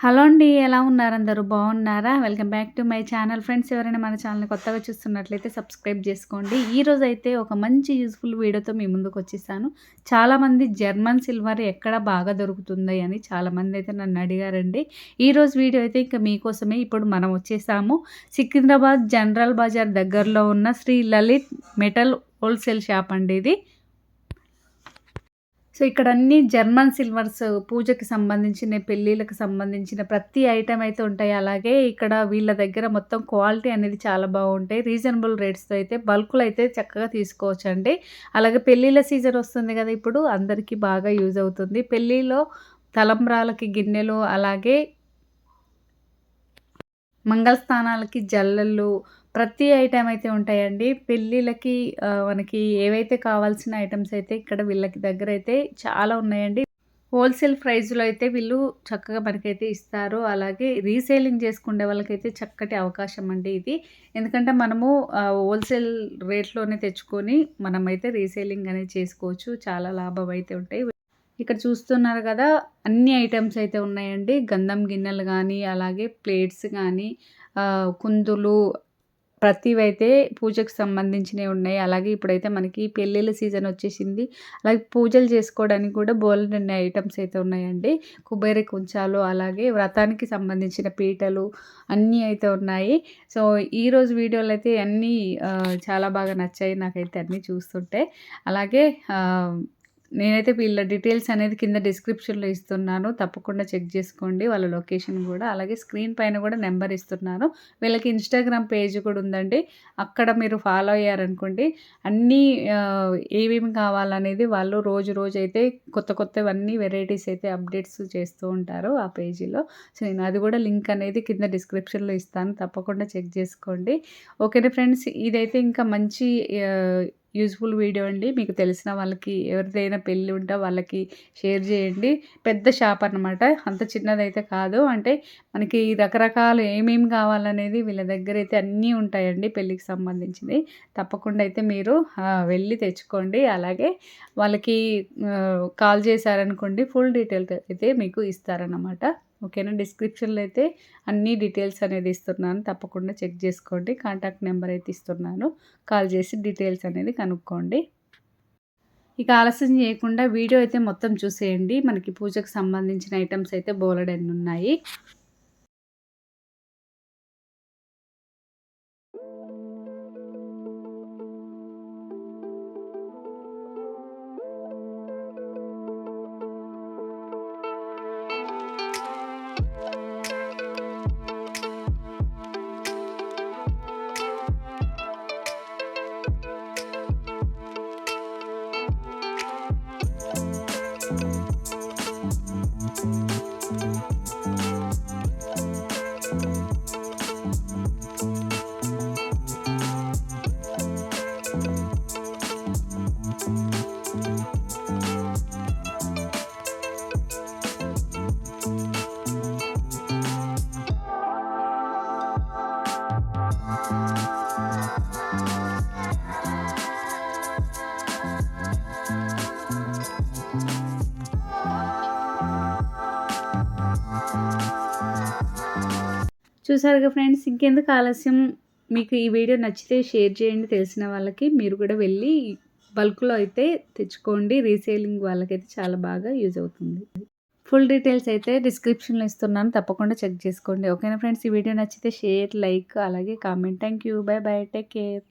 Hello అండి ఎలా ఉన్నారు? అందరూ బాగున్నారా? Welcome back to my channel. Friends ఎవరైనా మన ఛానల్ కొత్తగా చూస్తున్నట్లయితే సబ్స్క్రైబ్ చేసుకోండి. ఈ రోజు అయితే ఒక మంచి యూస్ఫుల్ వీడియోతో మీ ముందుకు వచ్చేసాను. చాలామంది జర్మన్ సిల్వర్ ఎక్కడ బాగా దొరుకుతుంది అని చాలామంది అయితే నన్ను అడిగారండి. ఈ రోజు వీడియో అయితే ఇంకా మీకోసమే ఇప్పుడు మనం వచ్చేసాము. సికింద్రాబాద్ జనరల్ బజార్ దగ్గరలో ఉన్న Shri Lalit metal wholesale shop అండి ఇది. సో ఇక్కడ అన్ని జర్మన్ సిల్వర్స్ పూజకి సంబంధించిన పెళ్ళిళ్ళకి సంబంధించిన ప్రతి ఐటెం అయితే ఉంటాయి. అలాగే ఇక్కడ వీళ్ళ దగ్గర మొత్తం క్వాలిటీ అనేది చాలా బాగుంటాయి. రీజనబుల్ రేట్స్తో అయితే బల్కులు అయితే చక్కగా తీసుకోవచ్చు అండి అలాగే పెళ్ళిళ్ళ సీజన్ వస్తుంది కదా ఇప్పుడు అందరికీ బాగా యూజ్ అవుతుంది. పెళ్ళిలో తలంబ్రాలకి గిన్నెలు అలాగే మంగళ స్థానాలకి జల్లలు ప్రతి ఐటెం అయితే ఉంటాయండి. పెళ్ళిళ్ళకి మనకి ఏవైతే కావాల్సిన ఐటమ్స్ అయితే ఇక్కడ వీళ్ళకి దగ్గర అయితే చాలా ఉన్నాయండి. హోల్సేల్ ప్రైస్లో అయితే వీళ్ళు చక్కగా మనకైతే ఇస్తారు. అలాగే రీసేలింగ్ చేసుకునే వాళ్ళకైతే చక్కటి అవకాశం అండి ఇది. ఎందుకంటే మనము హోల్సేల్ రేట్లోనే తెచ్చుకొని మనమైతే రీసేలింగ్ అనేది చేసుకోవచ్చు. చాలా లాభం అయితే ఉంటాయి. ఇక్కడ చూస్తున్నారు కదా అన్ని ఐటమ్స్ అయితే ఉన్నాయండి. గంధం గిన్నెలు కానీ అలాగే ప్లేట్స్ కానీ కుందులు ప్రతివైతే పూజకు సంబంధించినవి ఉన్నాయి. అలాగే ఇప్పుడైతే మనకి పెళ్ళిళ్ళ సీజన్ వచ్చేసింది. అలాగే పూజలు చేసుకోవడానికి కూడా బోలెడన్ని ఐటమ్స్ అయితే ఉన్నాయండి. కుబేరి కుంచాలు అలాగే వ్రతానికి సంబంధించిన పీటలు అన్నీ అయితే ఉన్నాయి. సో ఈరోజు వీడియోలు అయితే అన్నీ చాలా బాగా నచ్చాయి నాకైతే అన్నీ చూస్తుంటే. అలాగే నేనైతే వీళ్ళ డీటెయిల్స్ అనేది కింద డిస్క్రిప్షన్లో ఇస్తున్నాను. తప్పకుండా చెక్ చేసుకోండి. వాళ్ళ లొకేషన్ కూడా. అలాగే స్క్రీన్ పైన కూడా నెంబర్ ఇస్తున్నాను. వీళ్ళకి ఇన్స్టాగ్రామ్ పేజ్ కూడా ఉందండి. అక్కడ మీరు ఫాలో అయ్యారనుకోండి అన్నీ ఏమేమి కావాలనేది వాళ్ళు రోజు రోజు అయితే కొత్త కొత్తవన్నీ వెరైటీస్ అయితే అప్డేట్స్ చేస్తూ ఉంటారు ఆ పేజీలో. సో నేను అది కూడా లింక్ అనేది కింద డిస్క్రిప్షన్లో ఇస్తాను. తప్పకుండా చెక్ చేసుకోండి. ఓకేనా ఫ్రెండ్స్? ఇదైతే ఇంకా మంచి యూజ్ఫుల్ వీడియో అండి. మీకు తెలిసిన వాళ్ళకి ఎవరిదైనా పెళ్ళి ఉంటే వాళ్ళకి షేర్ చేయండి. పెద్ద షాప్ అనమాట అంత చిన్నదైతే కాదు. అంటే మనకి రకరకాలు ఏమేమి కావాలనేది వీళ్ళ దగ్గర అయితే అన్నీ ఉంటాయండి పెళ్ళికి సంబంధించినవి. తప్పకుండా అయితే మీరు వెళ్ళి తెచ్చుకోండి. అలాగే వాళ్ళకి కాల్ చేశారనుకోండి ఫుల్ డీటెయిల్స్ అయితే మీకు ఇస్తారన్నమాట. ఓకేనా? డిస్క్రిప్షన్లో అయితే అన్ని డీటెయిల్స్ అనేది ఇస్తున్నాను. తప్పకుండా చెక్ చేసుకోండి. కాంటాక్ట్ నెంబర్ అయితే ఇస్తున్నాను. కాల్ చేసి డీటెయిల్స్ అనేది కనుక్కోండి. ఇక ఆలస్యం చేయకుండా వీడియో అయితే మొత్తం చూసేయండి. మనకి పూజకు సంబంధించిన ఐటమ్స్ అయితే బోలెడన్ని ఉన్నాయి. చూసారుగా ఫ్రెండ్స్ ఇంకెందుకు ఆలస్యం? మీకు ఈ వీడియో నచ్చితే షేర్ చేయండి. తెలిసిన వాళ్ళకి మీరు కూడా వెళ్ళి బల్క్లో అయితే తెచ్చుకోండి. రీసేలింగ్ వాళ్ళకైతే చాలా బాగా యూజ్ అవుతుంది. ఫుల్ డీటెయిల్స్ అయితే డిస్క్రిప్షన్లో ఇస్తున్నాను. తప్పకుండా చెక్ చేసుకోండి. ఓకేనా ఫ్రెండ్స్? ఈ వీడియో నచ్చితే షేర్ లైక్ అలాగే comment. Thank you bye bye. Take care.